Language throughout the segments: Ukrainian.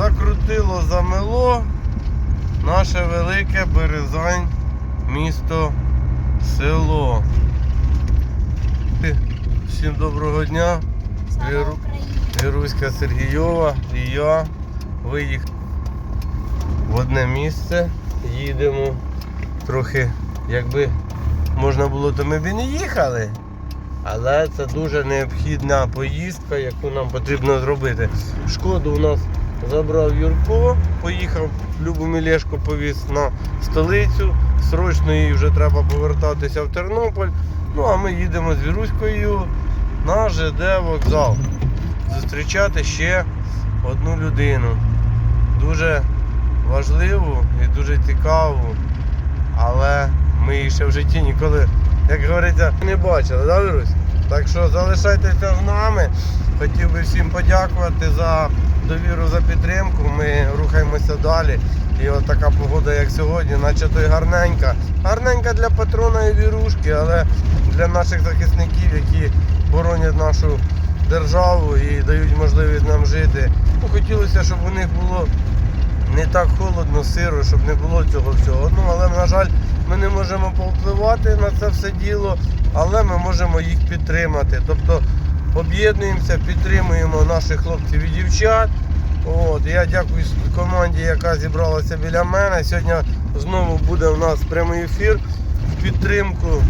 закрутило, замело наше велике Березань, місто, село. Всім доброго дня. Віру- Віруська Сергійова і я виїхали в одне місце. Їдемо трохи, якби можна було, то ми б і не їхали. Але це дуже необхідна поїздка, яку нам потрібно зробити. Шкоду у нас забрав Юрко, поїхав, Любу Мілешку повіз на столицю. Срочно їй вже треба повертатися в Тернопіль. Ну а ми їдемо з Віруською на ЖД вокзал. Зустрічати ще одну людину. Дуже важливу і дуже цікаву. Але ми її ще в житті ніколи, як говориться, не бачили, да, Вірусь? Так що залишайтеся з нами. Хотів би всім подякувати за довіру, за підтримку. Ми рухаємося далі. І от така погода, як сьогодні, наче то й гарненька. Гарненька для патрона і вірушки, але для наших захисників, які боронять нашу державу і дають можливість нам жити. Ну, хотілося, щоб у них було не так холодно, сиро, щоб не було цього всього. Ну, але, на жаль, ми не можемо повпливати на це все діло, але ми можемо їх підтримати. Тобто об'єднуємося, підтримуємо наших хлопців і дівчат. От, я дякую команді, яка зібралася біля мене. Сьогодні знову буде у нас прямий ефір в підтримку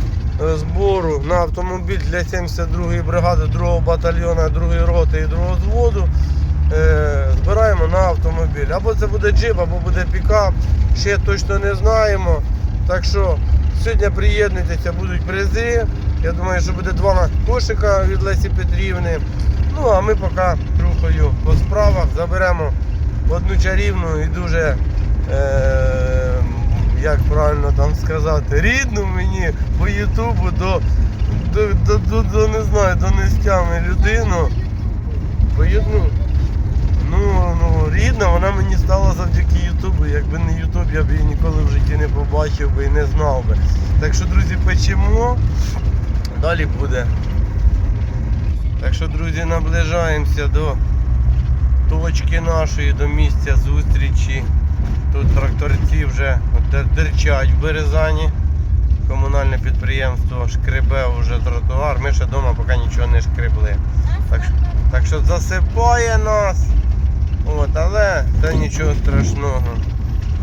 е, збору на автомобіль для 72-ї бригади 2-го батальйону, 2-ї роти і 2-го взводу. Е, Збираємо на автомобіль. Або це буде джип, або буде пікап. Ще точно не знаємо. Так що сьогодні приєднуйтеся, будуть призи. Я думаю, що буде два кошика від Лесі Петрівни. Ну а ми поки рухаю по справах, заберемо одну чарівну і дуже, е, як правильно там сказати, рідну мені по Ютубу до, до, до, до, до не знаю, до нестями людину. По Ю- ну, ну, рідна, вона мені стала завдяки Ютубу. Якби не Ютуб, я б її ніколи в житті не побачив би і не знав би. Так що, друзі, печемо. Далі буде. Так що, друзі, наближаємося до точки нашої, до місця зустрічі. Тут тракторці вже дерчать в Березані. Комунальне підприємство шкребе вже тротуар. Ми ще вдома поки нічого не шкребли. Так, так що засипає нас. От, але це нічого страшного.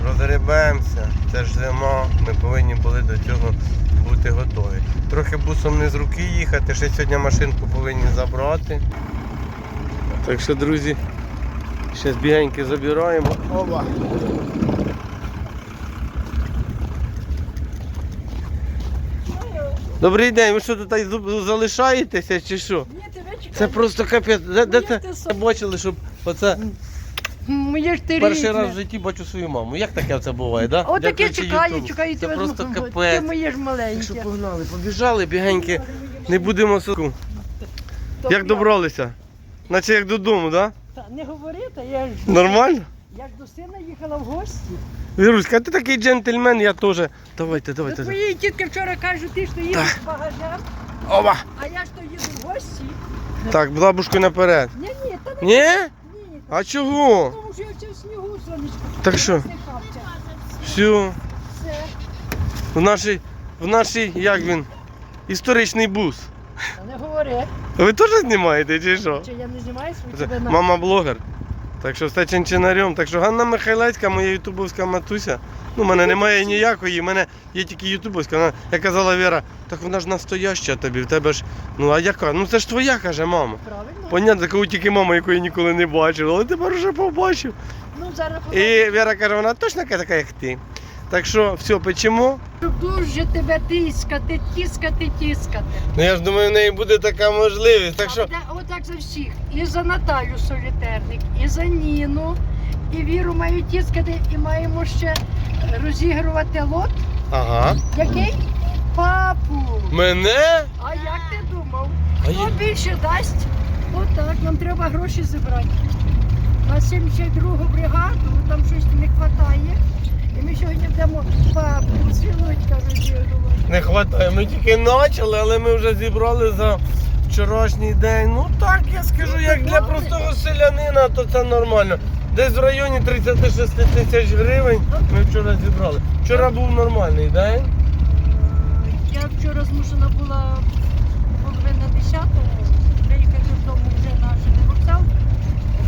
Розгребемося, це ж зима, ми повинні були до цього бути готові. Трохи бусом не з руки їхати, ще сьогодні машинку повинні забрати. Так що, друзі, ще бігеньки забираємо. Оба. Добрий день, ви що тут залишаєтеся чи що? Ні, тебе чекаю. Це просто капець. Де, де це бачили, щоб оце Моє ж ти перший раз в житті бачу свою маму. Як таке це буває, да? Отаке Дякуючи чекаю, Ютубу. чекаю Це тебе. просто знову. капець. Ти моє ж Так що маленьке. погнали, побіжали бігеньки, не будемо соку. Як добралися? Наче як додому, так? Та Не говори, та я ж? Нормально? як до сина їхала в гості. Віруська, ти такий джентльмен, я теж. Давайте, До давайте. твоєї тітки вчора кажуть, ти ж то їдеш з багажем, Оба! а я ж то їду в гості. Так, бабушку наперед. Ні, ні, та не Ні? А чого? Тому що я вчив снігу сонечко. Так що? Все. Все. В нашій, в нашій, як він? Історичний бус. Та не говори. Ви теж знімаєте чи що? Чи я не знімаю свої тебе на... Мама блогер. Так що все чинчинарем. Так що Ганна Михайлецька, моя ютубовська матуся. Ну, в мене немає ніякої, в мене є тільки ютубовська. Вона, як казала Віра, так вона ж настояща тобі, в тебе ж. Ну а яка? Ну це ж твоя, каже мама. Правильно? Понятно, такого тільки мама, якої ніколи не бачив, але тепер вже побачив. Ну, зараз І Віра каже, вона точно така, як ти. Так що все, печемо. Щоб дуже тебе тискати, тискати, тискати. Ну я ж думаю, в неї буде така можливість. Так А що. Отак за всіх. І за Наталю Солітерник, і за Ніну, і Віру маю тискати, і маємо ще розігрувати лот. Ага. Який? Папу. Мене? А як ти думав? А Хто я- більше дасть? Отак, нам треба гроші зібрати. На 72-гу бригаду, там щось не вистачає. І ми сьогодні будемо папу, цілочка розігрувати. Не вистачає. Ми тільки почали, але ми вже зібрали за вчорашній день. Ну так, я скажу, як для простого селянина, то це нормально. Десь в районі 36 тисяч гривень ми вчора зібрали. Вчора був нормальний день. Я вчора змушена була половина десятого приїхати додому вже на вокзал,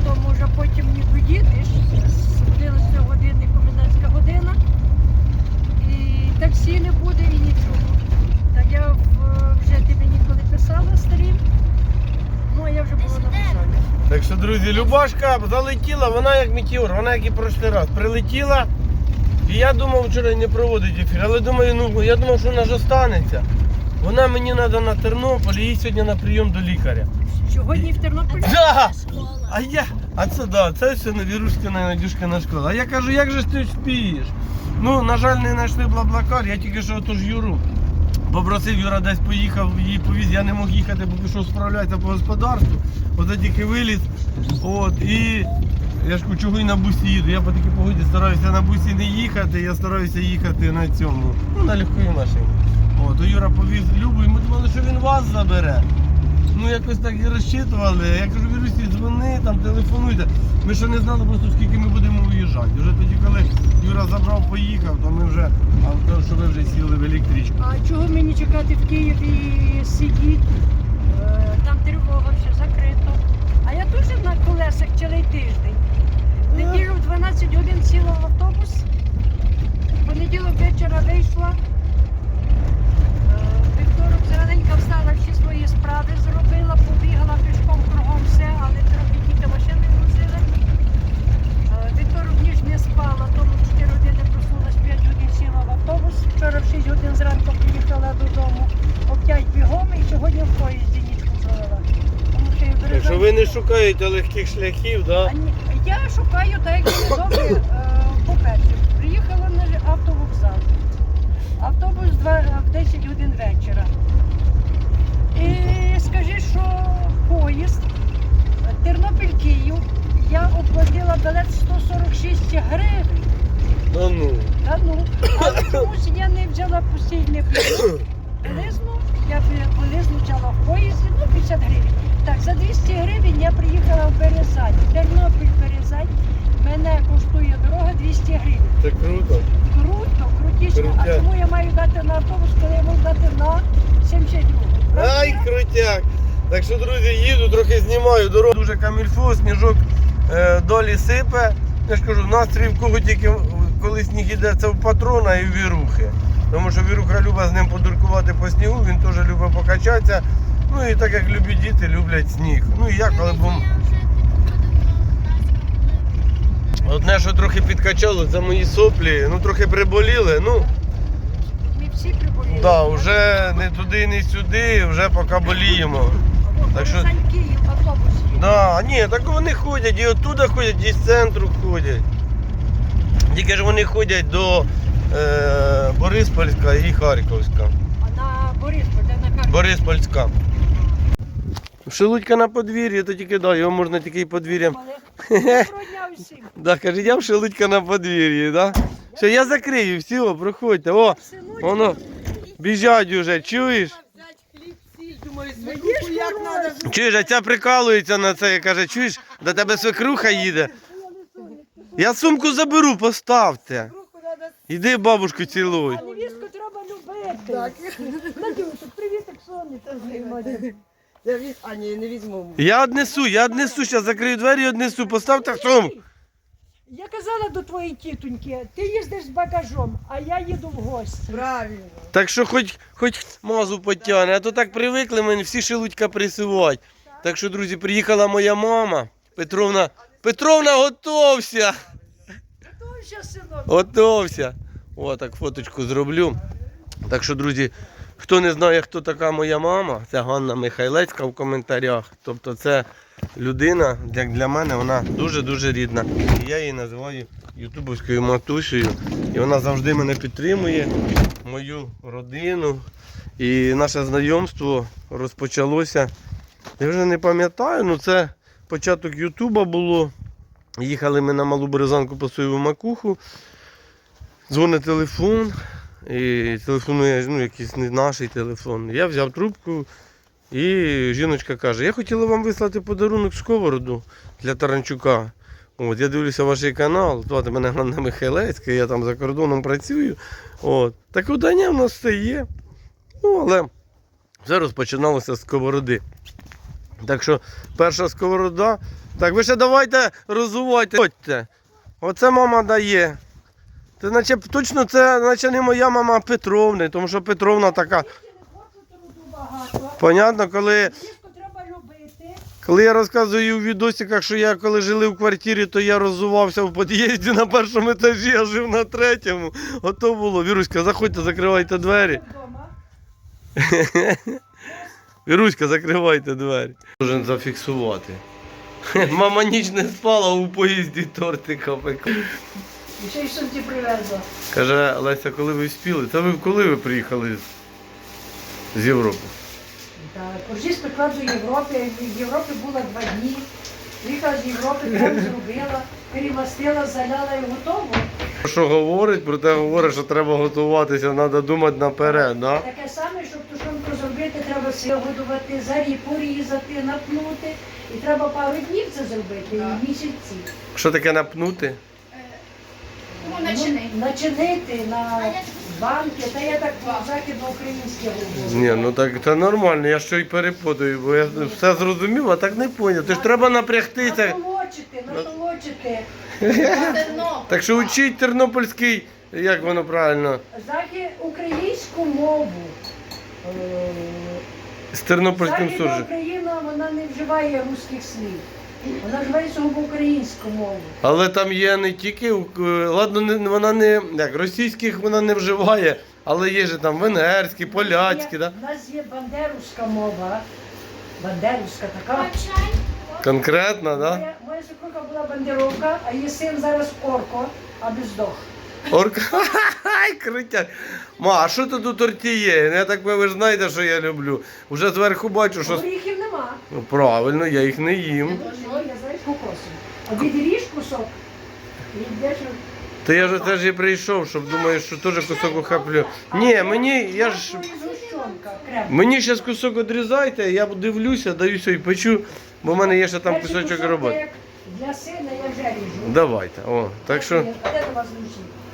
тому вже потім не доїдеш, збудилася години, комендантська година, і таксі не буде і нічого. Так я в- вже ти мені коли писала старі, ну а я вже була на вокзалі. Так що, друзі, Любашка залетіла, вона як метеор, вона як і прошлий раз. Прилетіла. І я думав вчора не проводить ефір, але думаю, ну я думав, що вона ж останеться. Вона мені треба на Тернопіль, їй сьогодні на прийом до лікаря. Сьогодні в Тернополі. Да! А я, а це да, це все на Вірушкина і Надюшкина школа. А я кажу, як же ж ти вспієш? Ну, на жаль, не знайшли блаблакар, я тільки що отож Юру. Попросив Юра десь поїхав, її повіз, я не мог їхати, бо пішов справлятися по господарству. От тільки виліз. От, і я ж чого і на бусі їду. Я по такій погоді стараюся на бусі не їхати, я стараюся їхати на цьому, ну на легкої машині. То Юра повіз Любу, і ми думали, що він вас забере. Ну якось так і розчитували. Я кажу, Вірусі, дзвони, там телефонуйте. Ми ще не знали просто скільки ми будемо виїжджати. Вже тоді, коли Юра забрав, поїхав, то ми вже, а то, що ви вже сіли в електричку. А чого мені чекати в Києві сидіти? Е, Там тривога все закрито. А я теж на колесах цілий тиждень. Неділю в 12 годин сіла в автобус. Понеділок вечора вийшла. Е, Вівторок зраненька встала, всі свої справи зробила, побігала пішком кругом все, але трохи тільки машини грузили. Е, Вівторок ніж не спала, тому 4 години проснулась, 5 годин сіла в автобус. Вчора в 6 годин зранку приїхала додому, о 5 бігом і сьогодні в поїзді нічку провела. Тому що я Так що ви не шукаєте легких шляхів, да? ні, я шукаю так, як мені добре. е, По-перше, приїхала на автовокзал. Автобус два- в 10 годин вечора. І скажи, що поїзд Тернопіль-Київ. Я оплатила білет 146 гривень. Ну ну. Та ну, але чомусь я не взяла постільне білет. Білизну, я бі- білизну взяла в поїзді, ну 50 гривень. Так, за 200 гривень я приїхала в Березань. Тернопіль Березань. Мене коштує дорога 200 гривень. Це круто. Круто, крутіше. А чому я маю дати на автобус, коли я можу дати на 72? Ай, крутяк! Так що, друзі, їду, трохи знімаю дорогу. Дуже камільфо, сніжок долі сипе. Я ж кажу, настрій в кого тільки коли сніг іде, це в патрона і в вірухи. Тому що віруха любить з ним подуркувати по снігу, він теж любить покачатися. Ну і так як любі діти люблять сніг. Ну і я коли був. Одне, що трохи підкачало, це мої соплі, ну трохи приболіли. Ну, Ми всі приболіли. да, вже не туди, не сюди, вже поки боліємо. так що- Березань Київ, автобус є. Да, ні, так вони ходять, і оттуда ходять, і з центру ходять. Тільки ж вони ходять до е, Бориспольська і Харківська. А на Борисполь, де на карті. Бориспольська. Шелудька на подвір'ї, то тільки да, його можна тільки і подвір'ям. Доброго дня всім. Да, каже, я в Шелудька на подвір'ї, да? Все, я закрию, все, проходьте. О, воно біжать уже, чуєш? Видиш, як Чуєш, а ця прикалується на це, каже, чуєш, до тебе свекруха їде. Я сумку заберу, поставте. Іди бабушку цілуй. А невістку треба любити. Так. Надюшок, привіт, сонечко. Я віз... А, ні, не візьму. Я однесу, я однесу, зараз закрию двері і однесу, поставте сумку. Я казала до твоєї тітоньки, ти їздиш з багажом, а я їду в гості. Правильно. Так що хоч, хоч мазу потягне, а то так привикли мене всі шелудька присувати. Так що, друзі, приїхала моя мама. Петровна, Петровна, готовся! Готовся, синок. Готовся. О, так фоточку зроблю. Так що, друзі, хто не знає, хто така моя мама, це Ганна Михайлецька в коментарях. Тобто це людина, як для мене, вона дуже-дуже рідна. І я її називаю ютубовською матусею. І вона завжди мене підтримує, мою родину. І наше знайомство розпочалося. Я вже не пам'ятаю, ну це початок Ютуба було. Їхали ми на Малу Березанку по соєву макуху. Дзвонить телефон, і телефонує ну, якийсь не наш телефон. Я взяв трубку, і жіночка каже, я хотіла вам вислати подарунок сковороду для Таранчука. От, я дивлюся ваш канал, звати мене Ганна Михайлецька, я там за кордоном працюю. От. Так удання в нас все є. Ну, але все розпочиналося з сковороди. Так що перша сковорода. Так, ви ще давайте розувайте. Оце мама дає. Це наче точно це наче не моя мама Петровни, тому що Петровна така. Понятно, коли, коли я розказую у відосиках, що я коли жили в квартирі, то я роззувався в під'їзді на першому етажі, а жив на третьому. Ото було. Віруська, заходьте, закривайте двері. Віруська, закривайте двері. Должен зафіксувати. Мама ніч не спала у поїзді тортика пекла. І ще й сумці привезла. Каже Леся, коли ви спіли? Це ви коли ви приїхали з, з Європи? Так, коржі спекла до Європи. В Європі була два дні. Приїхала з Європи, прямо зробила, перемастила, заляла і готово. Що говорить, про те говорить, що треба готуватися, треба думати наперед, да? Таке саме, щоб тушонку зробити, треба все годувати, зарі, порізати, напнути. І треба пару днів це зробити, і місяці. Що таке напнути? Ну. Ну, начинити на банки, та я так західноукраїнське говорю. Ні, ну так це нормально, я що й перепутаю, бо я все зрозумів, а так не поняв. Ти ж треба напрягтися. Натолочити, натолочити. Так що учіть тернопільський, як воно правильно, Захід українську мову. Е, з тернопільським Західна суржиком. Україна вона не вживає русських слів. Вона вживає сугубо українську мову. Але там є не тільки, е, ладно, не, вона не, як, російських вона не вживає, але є же там венгерські, поляцькі, Є- да? У нас є бандерівська мова. Бандерівська така. конкретно, да? Моя, моя супруга була бандеровка, а її син зараз орко, аби здох. Орка. Ай, крутяк. Ма, а що тут у торті є? Я так ви ж знаєте, що я люблю. Уже зверху бачу, що. Горіхів нема. Ну, правильно, я їх не їм. Я знаєш кокосом. А відріж кусок і йдеш. Та я ж теж і прийшов, щоб думаю, що теж кусок ухаплю. Ні, мені, я ж. Мені зараз кусок відрізайте, я дивлюся, даюся і печу, бо в мене є ще там кусочок роботи. Для сина я вже ріжу. Давайте. О, так що.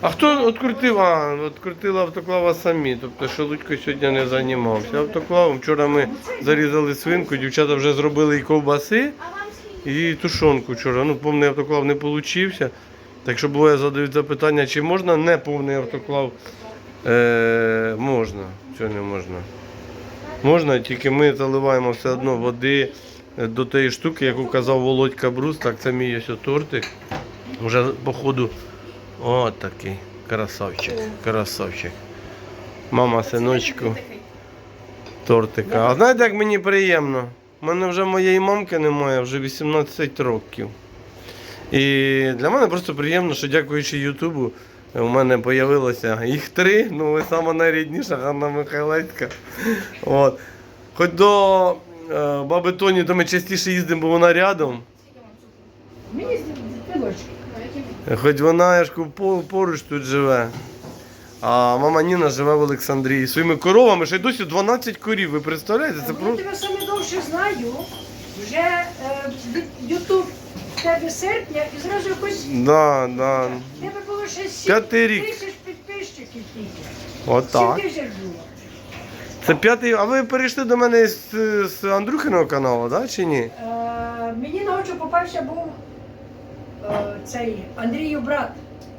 А хто відкрутив? А, відкрутила автоклава самі. Тобто Шелудько сьогодні не займався. Автоклавом вчора ми зарізали свинку, дівчата вже зробили і ковбаси, і тушонку вчора. Ну, повний автоклав не вийшов. Так що буває задають запитання, чи можна не повний автоклав. Е, можна, чого не можна. Можна, тільки ми заливаємо все одно води е, до тієї штуки, яку казав Володька Брус, так це мій ось тортик. Вже по ходу от такий красавчик, красавчик. Мама синочку тортика. А знаєте, як мені приємно? У мене вже моєї мамки немає, вже 18 років. І для мене просто приємно, що дякуючи Ютубу, у мене з'явилося їх три, ну ви сама найрідніша Ганна Михайлецька. От. Хоч до е, баби Тоні, то ми частіше їздимо, бо вона рядом. Мені з пилочки. Хоч вона я ж поруч тут живе. А мама Ніна живе в Олександрії. Своїми коровами ще й досі 12 корів. Ви представляєте? Це Я просто. тебе саме довше знаю. Вже е, Ютуб в тебе серпня і зразу якось Да, да. в тебе було ще сім П'ятий рік. тисяч підписчиків тільки. Отак. Сім тисяч було. Це п'ятий. А ви перейшли до мене з, з Андрюхиного каналу, да, чи ні? Е, мені на очі попався був цей Андрію брат.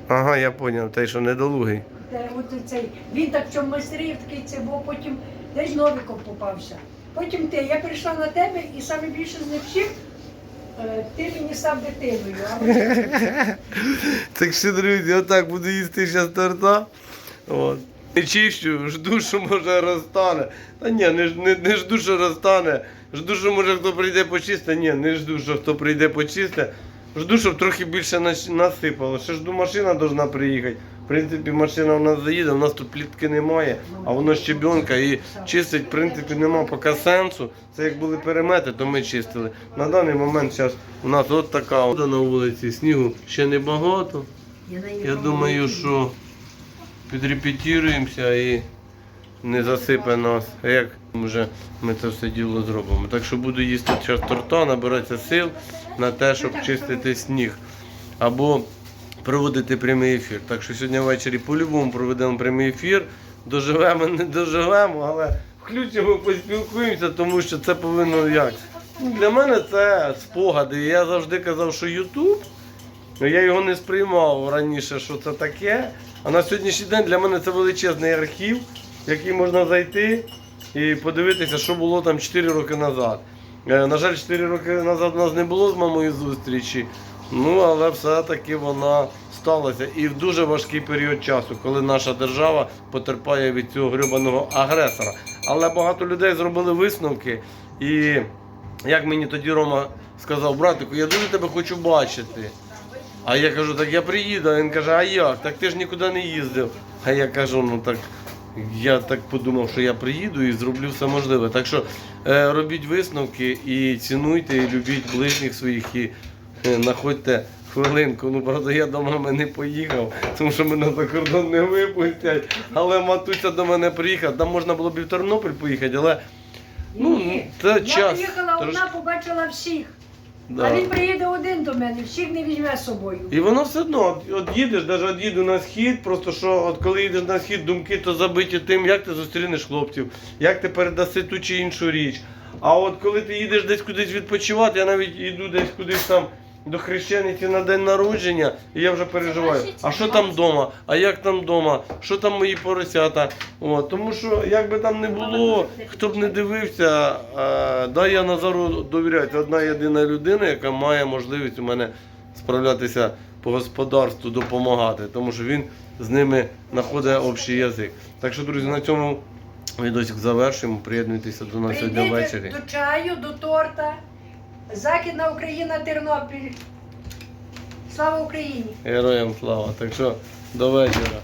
Ага, я зрозумів, той, що недолугий. Те, от цей, він так в чому майстрів такий це був, потім десь Новіков попався. Потім ти. Я прийшла на тебе і саме більше з них всіх е, ти мені став дитиною. Так що, друзі, отак буду їсти зараз торта. От. Не чищу, жду, що може розтане. Та ні, не, не, не жду, що розтане. Жду, що може хто прийде почисти. Ні, не жду, що хто прийде почисти. Жду, щоб трохи більше нас- насипало. Ще жду, машина повинна приїхати. В принципі, машина у нас заїде, у нас тут плітки немає, а воно щебенка і чистить, в принципі, нема поки сенсу. Це як були перемети, то ми чистили. На даний момент зараз у нас от така вода на вулиці, снігу ще небагато. Я думаю, що підрепетіруємося і не засипе нас. А як вже ми це все діло зробимо. Так що буду їсти час торта, набиратися сил на те, щоб чистити сніг. або проводити прямий ефір. Так що сьогодні ввечері по-любому проведемо прямий ефір. Доживемо, не доживемо, але включимо, поспілкуємося, тому що це повинно як. Ну, Для мене це спогади. Я завжди казав, що Ютуб, я його не сприймав раніше, що це таке. А на сьогоднішній день для мене це величезний архів, який можна зайти і подивитися, що було там 4 роки назад. Е, На жаль, 4 роки назад у нас не було з мамою зустрічі. Ну, але все-таки вона сталася. І в дуже важкий період часу, коли наша держава потерпає від цього гребаного агресора. Але багато людей зробили висновки. І як мені тоді Рома сказав, братику, я дуже тебе хочу бачити. А я кажу, так я приїду. А він каже, а як? Так ти ж нікуди не їздив. А я кажу, ну так я так подумав, що я приїду і зроблю все можливе. Так що е, робіть висновки і цінуйте, і любіть ближніх своїх і е, знаходьте хвилинку. Ну, правда, я до мами не поїхав, тому що мене за кордон не випустять. Але матуся до мене приїхала. Там можна було б і в Тернопіль поїхати, але ну, Ні. це Я час. приїхала трошки. одна, побачила всіх. Да. А він приїде один до мене, всіх не візьме з собою. І воно все одно, от, от їдеш, навіть от їду на схід, просто що от коли їдеш на схід, думки то забиті тим, як ти зустрінеш хлопців, як ти передаси ту чи іншу річ. А от коли ти їдеш десь кудись відпочивати, я навіть йду десь кудись там до хрещениці на день народження, і я вже переживаю. А що там вдома? А як там вдома? Що там мої поросята? От, тому що як би там не було, хто б не дивився, е, да, я Назару довіряю. Це одна єдина людина, яка має можливість у мене справлятися по господарству, допомагати, тому що він з ними знаходить общий язик. Так що, друзі, на цьому відосик завершуємо. Приєднуйтеся до нас сьогодні Прийдіть ввечері. до чаю, до торта. Західна Україна, Тернопіль. Слава Україні! Героям слава. Так що до вечора.